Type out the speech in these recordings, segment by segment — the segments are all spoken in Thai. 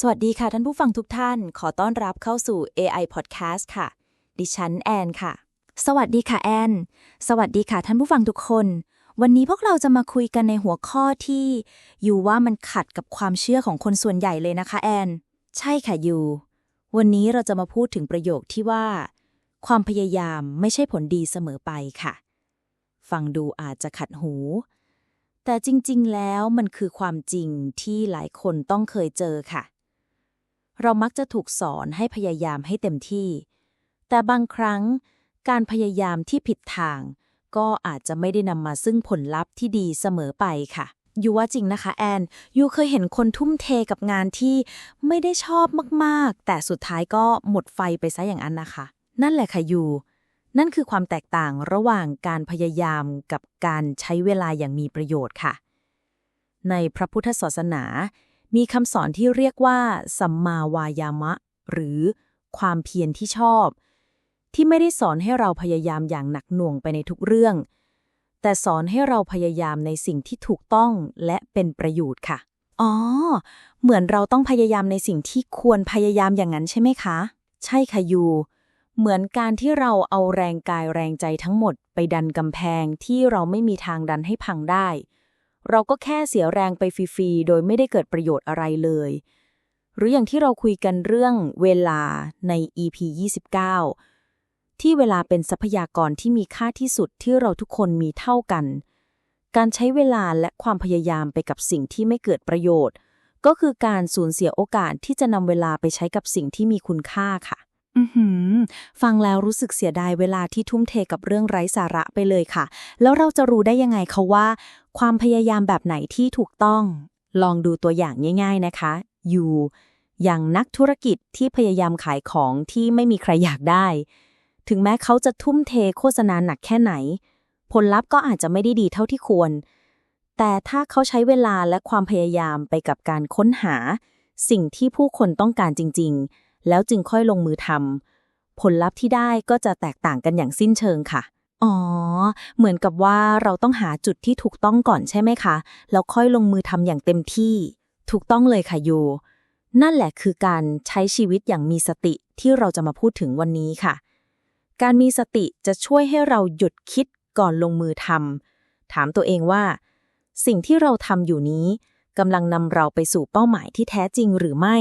สวัสดีค่ะท่านผู้ฟังทุกท่าน ขอต้อนรับเข้าสู่ AI Podcast ค่ะ ดิฉันแอนค่ะ สวัสดีค่ะแอน สวัสดีค่ะท่านผู้ฟังทุกคน วันนี้พวกเราจะมาคุยกันในหัวข้อที่อยู่ว่ามันขัดกับความเชื่อของคนส่วนใหญ่เลยนะคะแอน ใช่ค่ะยูวันนี้เราจะมาพูดถึงประโยคที่ว่า ความพยายามไม่ใช่ผลดีเสมอไปค่ะ ฟังดูอาจจะขัดหูแต่จริง ๆ แล้วมันคือความจริงที่หลายคนต้องเคยเจอค่ะ เรามักจะถูกสอนให้พยายามให้เต็มที่ แต่บางครั้ง การพยายามที่ผิดทาง ก็อาจจะไม่ได้นำมาซึ่งผลลัพธ์ที่ดีเสมอไปค่ะยูว่าจริงนะคะแอน ยูเคยเห็นคนทุ่มเทกับงานที่ไม่ได้ชอบมากๆ แต่สุดท้ายก็หมดไฟไปซะอย่างนั้นนะคะ นั่นแหละค่ะยู นั่นคือความแตกต่างระหว่างการพยายามกับการใช้เวลาอย่างมีประโยชน์ค่ะ ในพระพุทธศาสนา มีคำสอนที่เรียกว่า สัมมาวายามะ หรือความเพียรที่ชอบ ที่ไม่ได้สอนให้เราพยายามอย่างหนักหน่วงไปในทุกเรื่อง แต่สอนให้เราพยายามในสิ่งที่ถูกต้องและเป็นประโยชน์ค่ะ อ๋อ เหมือนเราต้องพยายามในสิ่งที่ควรพยายามอย่างนั้นใช่ไหมคะ ใช่ค่ะยู เหมือนการที่เราเอาแรงกายแรงใจทั้งหมดไปดันกำแพงที่เราไม่มีทางดันให้พังได้ เราก็แค่เสียแรงไปฟรีๆ โดยไม่ได้เกิดประโยชน์อะไรเลย หรืออย่างที่เราคุยกันเรื่องเวลาใน EP 29 ที่เวลาเป็นทรัพยากรที่มีค่าที่สุดที่เราทุกคนมีเท่ากัน การใช้เวลาและความพยายามไปกับสิ่งที่ไม่เกิดประโยชน์ ก็คือการสูญเสียโอกาสที่จะนำเวลาไปใช้กับสิ่งที่มีคุณค่าค่ะ อือหือฟังแล้วรู้สึกเสียดายเวลาที่ทุ่มเทกับเรื่องไร้สาระไปเลยค่ะ แล้วเราจะรู้ได้ยังไงคะว่า ความพยายามแบบไหนที่ถูกต้อง ลองดูตัวอย่างง่าย ๆนะคะ อยู่ อย่างนักธุรกิจที่พยายามขายของที่ไม่มีใครอยากได้ ถึงแม้เขาจะทุ่มเทโฆษณาหนักแค่ไหน ผลลัพธ์ก็อาจจะไม่ได้ดีเท่าที่ควร แต่ถ้าเขาใช้เวลาและความพยายามไปกับการค้นหา สิ่งที่ผู้คนต้องการจริง ๆ แล้วจึงค่อยลงมือทำผลลัพธ์ที่ได้ก็จะแตกต่างกันอย่างสิ้นเชิงค่ะ อ๋อ เหมือนกับว่าเราต้องหาจุดที่ถูกต้องก่อนใช่ไหมคะ แล้วค่อยลงมือทำอย่างเต็มที่ ถูกต้องเลยค่ะยูนั่นแหละคือการใช้ชีวิตอย่างมีสติที่เราจะมาพูดถึงวันนี้ค่ะ การมีสติจะช่วยให้เราหยุดคิดก่อนลงมือทำถามตัวเองว่า สิ่งที่เราทำอยู่นี้กำลังนำเราไปสู่เป้าหมายที่แท้จริงหรือไม่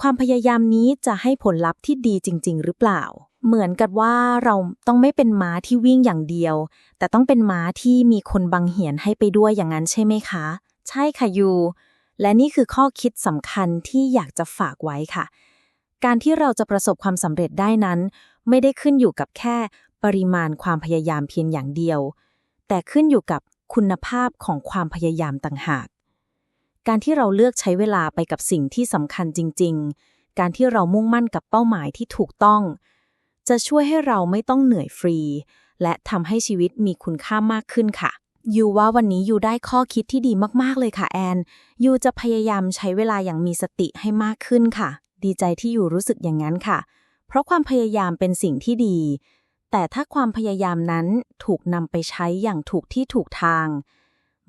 ความพยายามนี้จะให้ผลลัพธ์ที่ดีจริง ๆ หรือเปล่า เหมือนกับว่าเราต้องไม่เป็นม้าที่วิ่งอย่างเดียว แต่ต้องเป็นม้าที่มีคนบังเหียนให้ไปด้วยอย่างนั้นใช่ไหมคะ ใช่ค่ะยูและนี่คือข้อคิดสำคัญที่อยากจะฝากไว้ค่ะ การที่เราจะประสบความสำเร็จได้นั้น ไม่ได้ขึ้นอยู่กับแค่ปริมาณความพยายามเพียงอย่างเดียว แต่ขึ้นอยู่กับคุณภาพของความพยายามต่างหาก การที่เราเลือกใช้เวลาไปกับสิ่งที่สำคัญจริง ๆ การที่เรามุ่งมั่นกับเป้าหมายที่ถูกต้อง จะช่วยให้เราไม่ต้องเหนื่อยฟรี และทำให้ชีวิตมีคุณค่ามากขึ้นค่ะยูว่าวันนี้ยูได้ข้อคิดที่ดีมากๆเลยค่ะแอนยูจะพยายามใช้เวลาอย่างมีสติให้มากขึ้นค่ะ ดีใจที่ยูรู้สึกอย่างนั้นค่ะ เพราะความพยายามเป็นสิ่งที่ดี แต่ถ้าความพยายามนั้นถูกนำไปใช้อย่างถูกที่ถูกทาง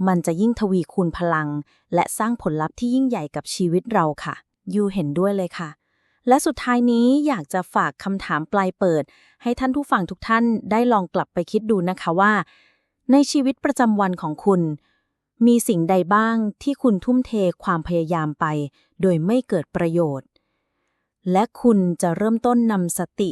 มันจะยิ่งทวีคูณพลัง และสร้างผลลัพธ์ที่ยิ่งใหญ่กับชีวิตเราค่ะ ยูเห็นด้วยเลยค่ะ และสุดท้ายนี้อยากจะฝากคำถามปลายเปิด ให้ท่านผู้ฟังทุกท่านได้ลองกลับไปคิดดูนะคะว่า ในชีวิตประจำวันของคุณ มีสิ่งใดบ้างที่คุณทุ่มเทความพยายามไป โดยไม่เกิดประโยชน์ และคุณจะเริ่มต้นนำสติ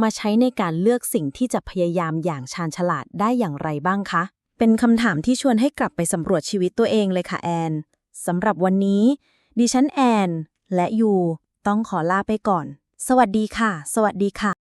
มาใช้ในการเลือกสิ่งที่จะพยายามอย่างชาญฉลาดได้อย่างไรบ้างคะ เป็นคำถามที่ชวนให้กลับไปสำรวจชีวิตตัวเองเลยค่ะแอนสำหรับวันนี้ ดิฉันแอน และยูต้องขอลาไปก่อน สวัสดีค่ะ สวัสดีค่ะ